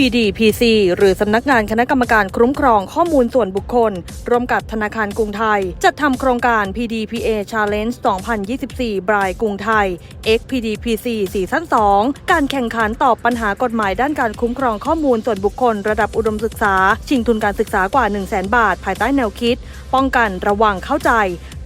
PDPC หรือสำนักงานคณะกรรมการคุ้มครองข้อมูลส่วนบุคคล ร่วมกับธนาคารกรุงไทย จัดทำโครงการ PDPA Challenge 2024 บรายกรุงไทย X PDPC ซีซั่น2 การแข่งขันตอบปัญหากฎหมายด้านการคุ้มครองข้อมูลส่วนบุคคล ระดับอุดมศึกษา ชิงทุนการศึกษากว่า 1 0 0 0 0แบาท ภายใต้แนวคิด ป้องกันระวังเข้าใจ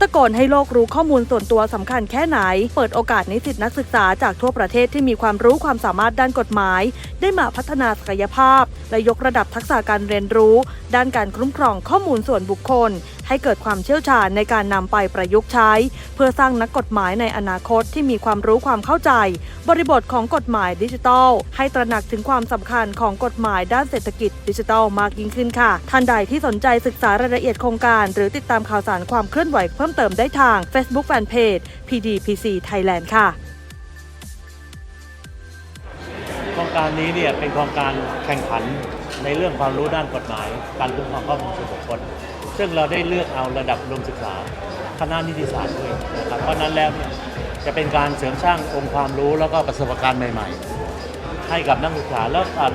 ะโกนให้โลกรู้ข้อมูลส่วนตัวสำคัญแค่ไหน เปิดโอกาสนิสิตนักศึกษาจากทั่วประเทศที่มีความรู้ความสามารถด้านกฎหมาย ได้มาพัฒนาศักยภาพ และยกระดับทักษะการเรียนรู้ ด้านการคุ้มครองข้อมูลส่วนบุคคล ให้เกิดความเชี่ยวชาญในการนำไปประยุกต์ใช้ เพื่อสร้างนักกฎหมายในอนาคตที่มีความรู้ความเข้าใจ บริบทของกฎหมายดิจิทัล ให้ตระหนักถึงความสำคัญของกฎหมายด้านเศรษฐกิจดิจิทัลมากยิ่งขึ้นค่ะ ท่านใดที่สนใจศึกษารายละเอียดโครงการ หรือติดตามข่าวสารความเคลื่อนไหวเพิ่มเติมได้ทาง Facebook Fanpage PDPC Thailand ค่ะโครงการนี้เนี่ยเป็นโครงการแข่งขันในเรื่องความรู้ด้านกฎหมาย การคุ้มครองข้อมูลส่วนบุคคล ซึ่งเราได้เลือกเอาระดับอุดมศึกษาคณะนิติศาสตร์ด้วยนะครับเพราะนั้นแล้วเนี่ยจะเป็นการเสริมสร้างองค์ความรู้แล้วก็ประสบการณ์ใหม่ ๆ ให้กับนักศึกษาแล้วอาจ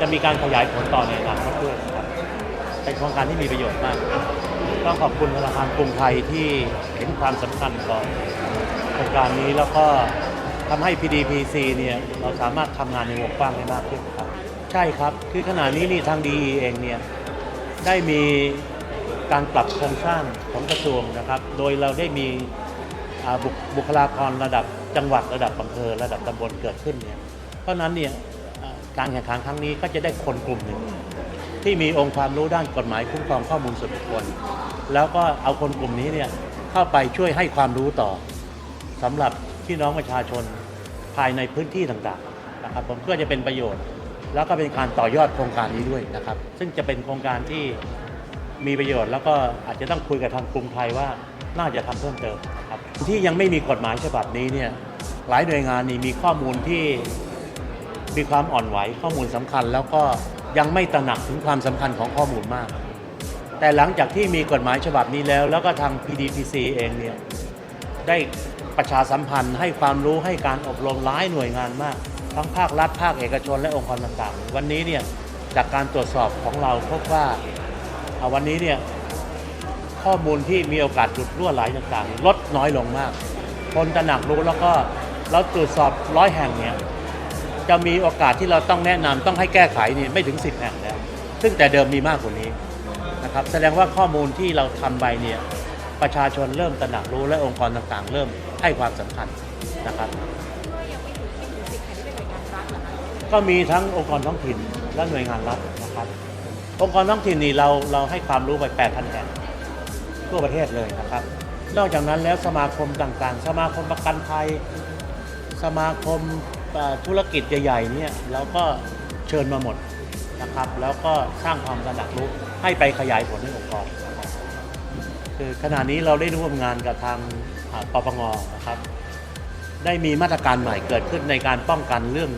จะมีการขยายผลต่อในอนาคตด้วยนะครับเป็นโครงการที่มีประโยชน์มาก ต้องขอบคุณธนาคารกรุงไทยที่เห็นความสำคัญของโครงการนี้แล้วก็ทำให้ PDPC เนี่ยเราสามารถทำงานในวงกว้างได้มากขึ้นครับ ใช่ครับ คือขณะนี้นี่ทาง DE เองเนี่ยได้มี การปรับโครงสร้างของกระทรวงนะครับ โดยเราได้มีบุคบุคลากรระดับจังหวัดระดับอำเภอระดับตำบลเกิดขึ้นเนี่ย เพราะนั้นเนี่ยการแข่งขันครั้งนี้ก็จะได้คนกลุ่มหนึ่งที่มีองค์ความรู้ด้านกฎหมายคุ้มครองข้อมูลส่วนบุคคล แล้วก็เอาคนกลุ่มนี้เนี่ยเข้าไปช่วยให้ความรู้ต่อสำหรับพี่น้องประชาชนภายในพื้นที่ต่างๆนะครับผมเพื่อจะเป็นประโยชน์ แล้วก็เป็นการต่อยอดโครงการนี้ด้วยนะครับ ซึ่งจะเป็นโครงการที่ มีประโยชน์แล้วก็อาจจะต้องคุยกับทางกรุงไทยว่าน่าจะทำเพิ่มเติมครับที่ยังไม่มีกฎหมายฉบับนี้เนี่ยหลายหน่วยงานนี่มีข้อมูลที่มีความอ่อนไหวข้อมูลสำคัญ แล้วก็ยังไม่ตระหนักถึงความสำคัญของข้อมูลมาก แต่หลังจากที่มีกฎหมายฉบับนี้แล้ว แล้วก็ทาง PDPC เองเนี่ยได้ประชาสัมพันธ์ให้ความรู้ให้การอบรมหลายหน่วยงานมาก ทั้งภาครัฐภาคเอกชนและองค์กรต่างๆ วันนี้เนี่ยจากการตรวจสอบของเราพบว่า วันนี้เนี่ยข้อมูลที่มีโอกาสหลุดรั่วไหลต่างๆ ลดน้อยลงมาก คนตระหนักรู้แล้วก็เราตรวจสอบร้อยแห่งเนี่ยจะมีโอกาสที่เราต้องแนะนำต้องให้แก้ไขนี่ไม่ถึง 10 แห่งแล้ว ซึ่งแต่เดิมมีมากกว่านี้นะครับแสดงว่าข้อมูลที่เราทำไปเนี่ยประชาชนเริ่มตระหนักรู้และองค์กรต่างๆ เริ่มให้ความสำคัญนะครับก็มีทั้งองค์กรท้องถิ่นและหน่วยงานรัฐนะครับ องค์กรท้องถิ่นนี่เราเราให้ความรู้ไป 8,000 แห่งทั่วประเทศเลยนะครับ นอกจากนั้นแล้วสมาคมต่างๆ สมาคมประกันภัย สมาคมธุรกิจใหญ่ๆเนี่ยเราก็เชิญมาหมดนะครับ แล้วก็สร้างความตระหนักรู้ให้ไปขยายผลให้องค์กรคือขณะนี้เราได้ร่วมงานกับทางปปงนะครับ ได้มีมาตรการใหม่เกิดขึ้นในการป้องกันเรื่อง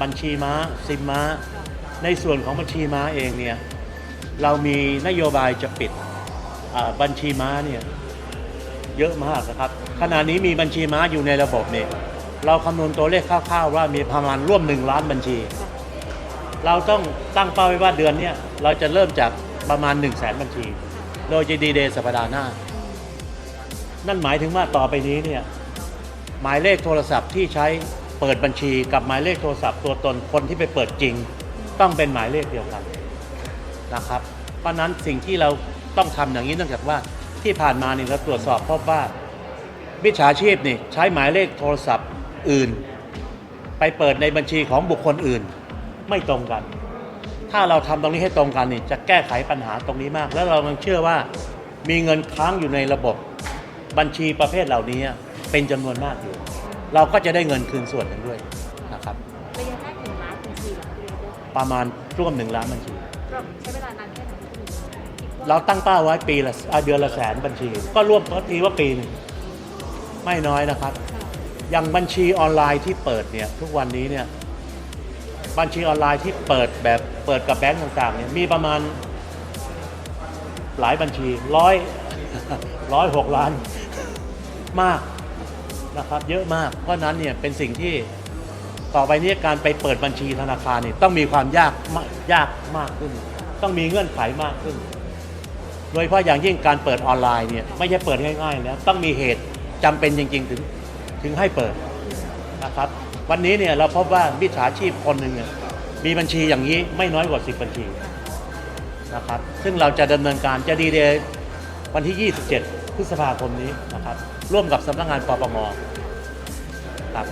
บัญชีม้าซิมม้า ในส่วนของบัญชีม้าเองเนี่ยเรามีนโยบายจะปิดบัญชีม้าเนี่ยเยอะมากนะครับขณะนี้มีบัญชีม้าอยู่ในระบบเนี่ยเราคำนวณตัวเลขคร่าวๆว่ามีประมาณร่วม1ล้านบัญชี เราต้องตั้งเป้าไว้ว่าเดือนเนี้ยเราจะเริ่มจากประมาณ1 0 0 0 0แสนบัญชี โดยจะดีเดย์สัปดาห์หน้า นั่นหมายถึงว่าต่อไปนี้เนี่ยหมายเลขโทรศัพท์ที่ใช้เปิดบัญชีกับหมายเลขโทรศัพท์ตัวตนคนที่ไปเปิดจริง ต้องเป็นหมายเลขเดียวกันนะครับ เพราะนั้นสิ่งที่เราต้องทำอย่างนี้เนื่องจากว่าที่ผ่านมาเนี่ยเราตรวจสอบพบว่ามิจฉาชีพนี่ใช้หมายเลขโทรศัพท์อื่น ไปเปิดในบัญชีของบุคคลอื่น ไม่ตรงกัน ถ้าเราทำตรงนี้ให้ตรงกันนี่จะแก้ไขปัญหาตรงนี้มาก แล้วเรายังเชื่อว่ามีเงินค้างอยู่ในระบบบัญชีประเภทเหล่านี้เป็นจำนวนมากอยู่ เราก็จะได้เงินคืนส่วนหนึ่งด้วยนะครับ ประมาณร่วมหนึ่งล้านบัญชีก็ใช้เวลานานแค่ไหนคะพี่คิดว่าเราตั้งเป้าไว้ปีละอ่าเดือนละแสนบัญชี ก็ร่วมก็ทีว่าปีหนึงไม่น้อยนะครับ อย่างบัญชีออนไลน์ที่เปิดเนี่ยทุกวันนี้เนี่ยบัญชีออนไลน์ที่เปิดแบบเปิดกับแบงก์ต่างๆเนี่ยมีประมาณหลายบัญชีร้อยร้อยหกล้านมากนะครับเยอะมาก เพราะฉะนั้นเนี่ยเป็นสิ่งที่ ต่อไปนี้การไปเปิดบัญชีธนาคารเนี่ยต้องมีความยากมากยากมากขึ้น ต้องมีเงื่อนไขมากขึ้น โดยเฉพาะอย่างยิ่งการเปิดออนไลน์เนี่ยไม่ใช่เปิดง่ายๆแล้วต้องมีเหตุจำเป็นจริง ๆ ถึงถึงให้เปิดนะครับ วันนี้เนี่ยเราพบว่ามิจฉาชีพคนหนึ่งเนี่ยมีบัญชีอย่างนี้ไม่น้อยกว่า 10 บัญชีนะครับ ซึ่งเราจะดำเนินการจะดีเดย์วันที่ 27 พฤษภาคมนี้นะครับ ร่วมกับสำนักงานปปงครับ